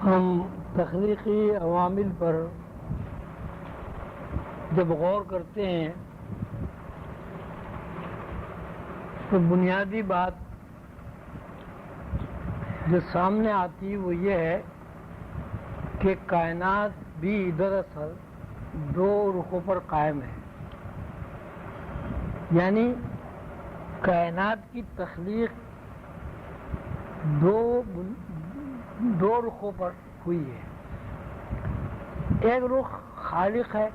हम तख्लीकी अवामिल पर जब गौर करते हैं तो बुनियादी बात जो सामने आती वो ये है कि कायनात भी दरअसल दो रुखों पर कायम है। यानी कायनात की तख्लीक दो दो रुखों पर हुई है। एक रुख खालिक है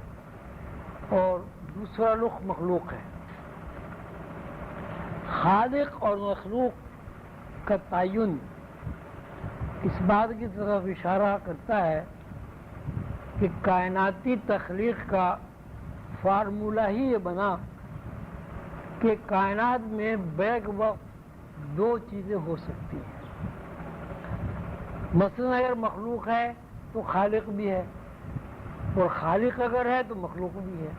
और दूसरा रुख मखलूक है। खालिक और मखलूक का तयन इस बात की तरफ़ इशारा करता है कि कायनाती तख्लीक का फार्मूला ही ये बना कि कायनात में बैक वक्त दो चीज़ें हो सकती हैं। मसलन अगर मखलूक है तो खालिक भी है। और खालिक अगर है तो मखलूक भी है।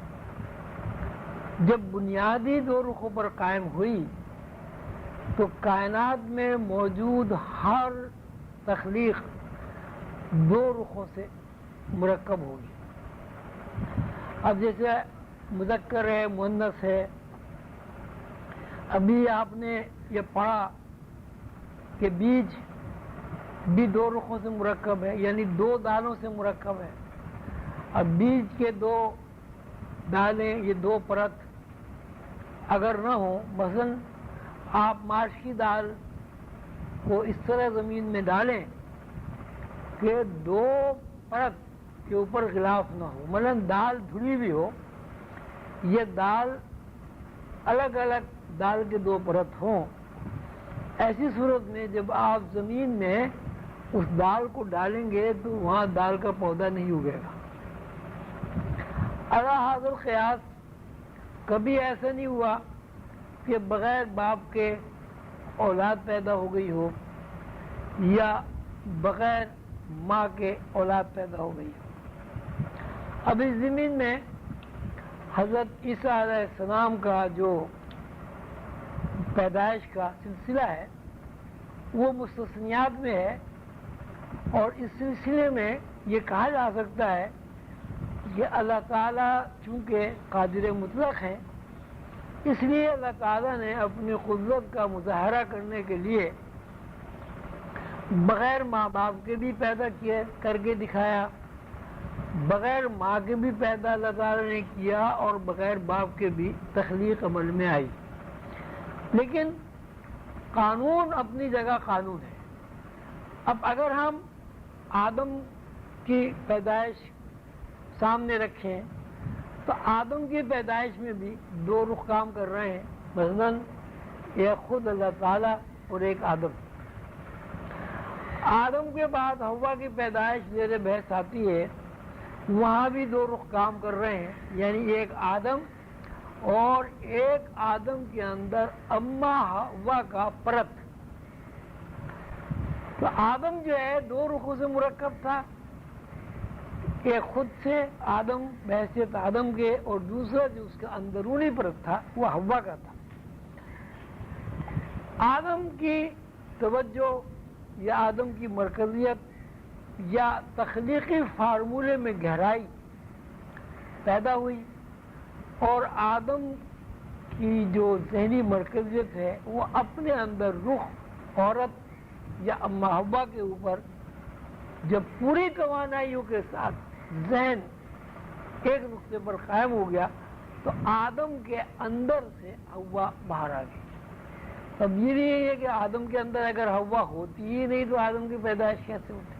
जब बुनियादी दो रुखों पर कायम हुई तो कायनात में मौजूद हर तख्लीक दो रुखों से मुरकब होगी। अब जैसे मुजक्कर है मुन्नस है, अभी आपने ये पढ़ा कि बीज भी दो रुखों से मुरकब है, यानी दो दालों से मुरकब है। अब बीज के दो दालें, ये दो परत अगर न हो, मसलन आप माश की दाल को इस तरह ज़मीन में डालें कि दो परत के ऊपर खिलाफ ना हो। मतलब दाल धुली भी हो, ये दाल अलग अलग दाल के दो परत हों। ऐसी सूरत में जब आप ज़मीन में उस दाल को डालेंगे तो वहाँ दाल का पौधा नहीं उगेगा। अला हाजिर ख्यास कभी ऐसा नहीं हुआ कि बगैर बाप के औलाद पैदा हो गई हो या बगैर माँ के औलाद पैदा हो गई हो। अब इस ज़मीन में हज़रत ईसा का जो पैदाइश का सिलसिला है, वो मुस्तनियात में है। और इस सिलसिले में ये कहा जा सकता है कि अल्लाह ताला चूँकि कादिर मुतलक है, इसलिए अल्लाह ताला ने अपनी कुदरत का मुजाहरा करने के लिए बग़ैर माँ बाप के भी पैदा किए करके दिखाया, बग़ैर माँ के भी पैदा अल्लाह ताला ने किया और बग़ैर बाप के भी तख्लीक अमल में आई। लेकिन कानून अपनी जगह कानून है। अब अगर हम आदम की पैदाइश सामने रखें तो आदम की पैदाइश में भी दो रुख काम कर रहे हैं मसलन एक खुद अल्लाह ताला और एक आदम। आदम के बाद हवा की पैदाइश जेर बहस आती है, वहाँ भी दो रुख काम कर रहे हैं, यानी एक आदम और एक आदम के अंदर अम्मा हवा का परत। तो आदम जो है, दो रुखों से मुरक्कब था। एक खुद से आदम बहसीत आदम के, और दूसरा जो उसका अंदरूनी परत था, वो हवा का था। आदम की तवज्जो या आदम की मरकजियत या तख्लीकी फार्मूले में गहराई पैदा हुई, और आदम की जो जहनी मरकजियत है, वो अपने अंदर रुख, औरत या अम्मा के ऊपर, जब पूरी तोानाइयों के साथ जहन एक नुस्खे पर कायम हो गया तो आदम के अंदर से हवा बाहर आ गई अब ये नहीं है कि आदम के अंदर अगर हवा होती ही नहीं तो आदम की पैदाइश कैसे होती?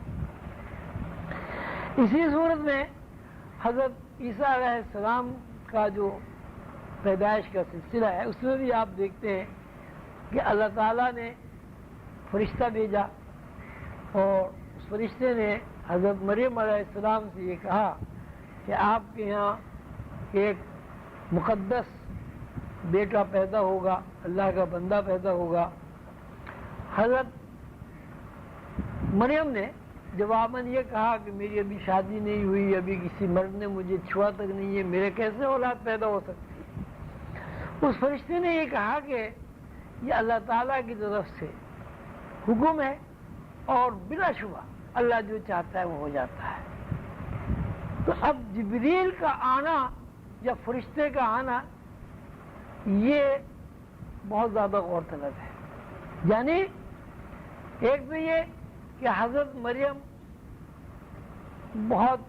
इसी सूरत में हज़रत ईसा सलाम का जो पैदाइश का सिलसिला है, उसमें भी आप देखते हैं कि अल्लाह ताला ने फरिश्ता भेजा। और उस फरिश्ते ने हज़रत मरीम सलाम से ये कहा कि आपके यहाँ एक मुकद्दस बेटा पैदा होगा, अल्लाह का बंदा पैदा होगा। हज़रत मरियम ने जवाबन ये कहा कि मेरी अभी शादी नहीं हुई, अभी किसी मर्द ने मुझे छुआ तक नहीं है, मेरे कैसे औलाद पैदा हो सकती उस फरिश्ते ने ये कहा कि ये अल्लाह ताला की तरफ़ से हुक्म है और बिला शुबा अल्लाह जो चाहता है वो हो जाता है। तो अब जबरील का आना या फरिश्ते का आना, ये बहुत ज़्यादा गौरतलब है। यानी एक तो ये कि हज़रत मरियम बहुत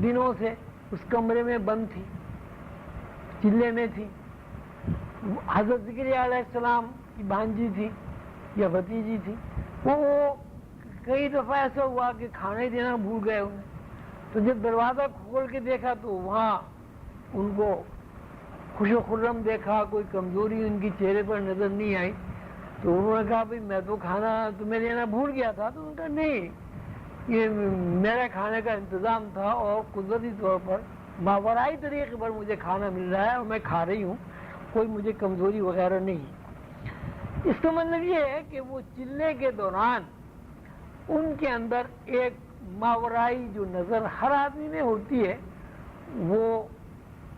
दिनों से उस कमरे में बंद थी, चिल्ले में थी। हज़रत ज़िक्र की भांजी थी। या भतीजी थी, वो कई दफ़ा ऐसा हुआ कि खाने देना भूल गए उन्हें। तो जब दरवाज़ा खोल के देखा तो वहाँ उनको खुशो खुर्रम देखा, कोई कमज़ोरी उनकी चेहरे पर नज़र नहीं आई। तो उन्होंने कहा, भाई, मैं तो खाना तुम्हें देना भूल गया था। तो उनका, नहीं, ये मेरा खाने का इंतज़ाम था और कुदरती तौर पर मावराई तरीके पर मुझे खाना मिल रहा है और मैं खा रही हूँ। कोई मुझे कमज़ोरी वगैरह नहीं। इसका मतलब ये है कि वो चिल्ले के दौरान उनके अंदर एक मावराई जो नज़र हर आदमी में होती है, वो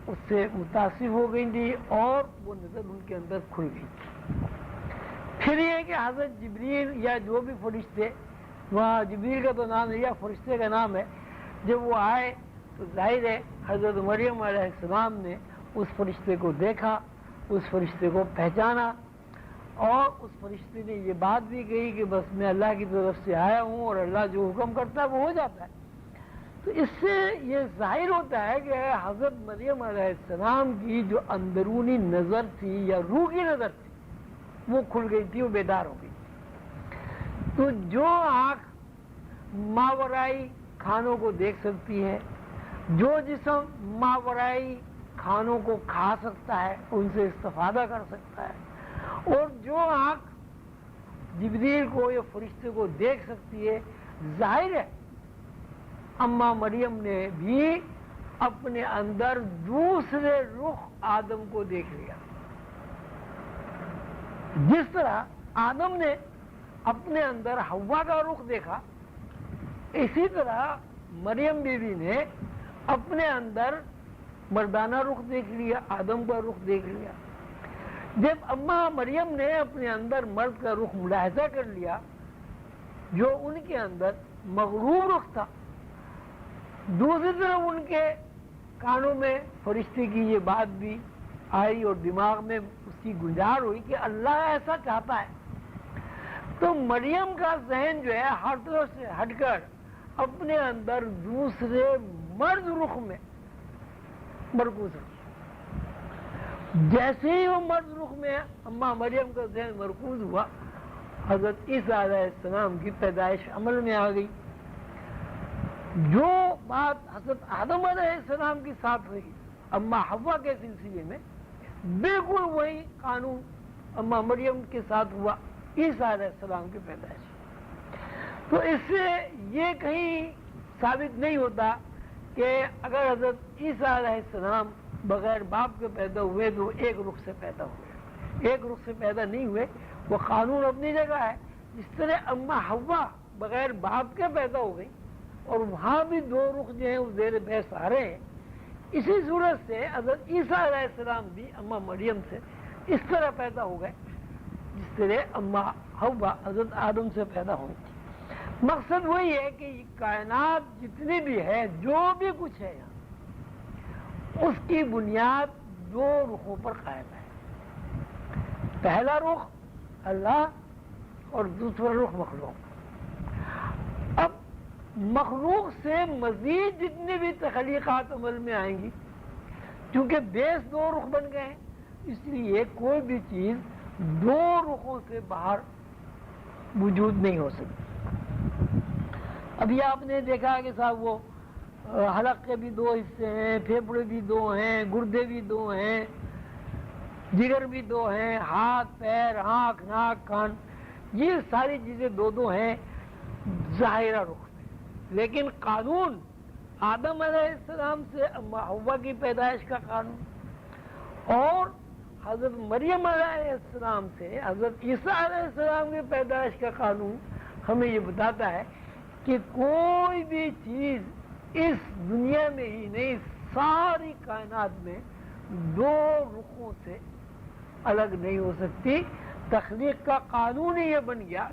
उससे मुतासिर हो गई थी और वो नज़र उनके अंदर खुल गई। थी फिर ये कि हज़रत जबरील या जो भी फरिश्ते, वहाँ जबरील का तो नाम है या फरिश्ते का नाम है, जब वो आए तो ज़ाहिर है हज़रत मरियम सलाम ने उस फरिश्ते को देखा, उस फरिश्ते को पहचाना और उस फरिश्ते ने ये बात भी कही कि बस मैं अल्लाह की तरफ़ से आया हूँ और अल्लाह जो हुक्म करता है वो हो जाता है। तो इससे ये ज़ाहिर होता है कि हज़रत मरियम सलाम की जो अंदरूनी नज़र थी या रूह की नज़र थी, वो खुल गई थी, वो बेदार हो गई तो जो आँख मावराई खानों को देख सकती है, जो जिसम मावराई खानों को खा सकता है, उनसे इस्तेफादा कर सकता है। और जो आँख जिबरील को, या फरिश्ते को देख सकती है, ज़ाहिर है, अम्मा मरियम ने भी अपने अंदर दूसरे रुख आदम को देख लिया। जिस तरह आदम ने अपने अंदर हवा का रुख देखा, इसी तरह मरियम बीबी ने अपने अंदर मर्दाना रुख देख लिया, आदम का रुख देख लिया। जब अम्मा मरियम ने अपने अंदर मर्द का रुख मुलाहजा कर लिया, जो उनके अंदर मगरूब रुख था, दूसरी तरफ़ उनके कानों में फरिश्ते की ये बात भी आई और दिमाग में उसकी गुजार हुई कि अल्लाह ऐसा चाहता है। तो मरियम का जहन जो है हर तरफ़ से हटकर अपने अंदर दूसरे मर्द रुख में मरकूज जैसे ही वो मर्द रुख में अम्मा मरियम का जहन मरकूज हुआ। हज़रत ईसाम की पैदाइश अमल में आ गई। जो बात हज़रत आदम सलाम के साथ हुई, अम्मा हवा के सिलसिले में, बिल्कुल वही कानून अम्मा मरियम के साथ हुआ, ईसा सलाम की पैदाइश। तो इससे ये कहीं साबित नहीं होता कि अगर हज़रत ईसा बगैर बाप के पैदा हुए तो एक रुख से पैदा हुए। एक रुख से पैदा नहीं हुए, वो कानून अपनी जगह है। जिस तरह अम्मा हवा बगैर बाप के पैदा हो गई और वहाँ भी दो रुख जो है उस जेर बहस आ रहे हैं, इसी सूरत से हज़रत ईसा भी अम्मा मरियम से इस तरह पैदा हो गए, जिस तरह अम्मा हवा हज़रत आदम से पैदा हुई थी मकसद वही है कि कायनात जितनी भी है, जो भी कुछ है यहाँ, उसकी बुनियाद दो रुखों पर कायम है। पहला रुख अल्लाह और दूसरा रुख मखलूक। अब मखलूक से मजीद जितनी भी तखलीक़ात अमल में आएँगी, क्योंकि बेस दो रुख बन गए हैं, इसलिए कोई भी चीज़ दो रुखों से बाहर वजूद नहीं हो सकती। अभी आपने देखा कि साहब वो हलक के भी दो हिस्से हैं, फेफड़े भी दो हैं, गुर्दे भी दो हैं, जिगर भी दो हैं, हाथ, पैर, आँख, नाक, कान, ये सारी चीज़ें दो दो हैं जाहिरा रुख में। लेकिन कानून, आदम सलाम से हवा की पैदाइश का कानून, और हज़रत मरियम सलाम से हज़रत ईसा सलाम की पैदाइश का कानून हमें ये बताता है कि कोई भी चीज़ इस दुनिया में ही नहीं, सारी कायनात में दो रुखों से अलग नहीं हो सकती। तखलीक का कानून ही यह बन गया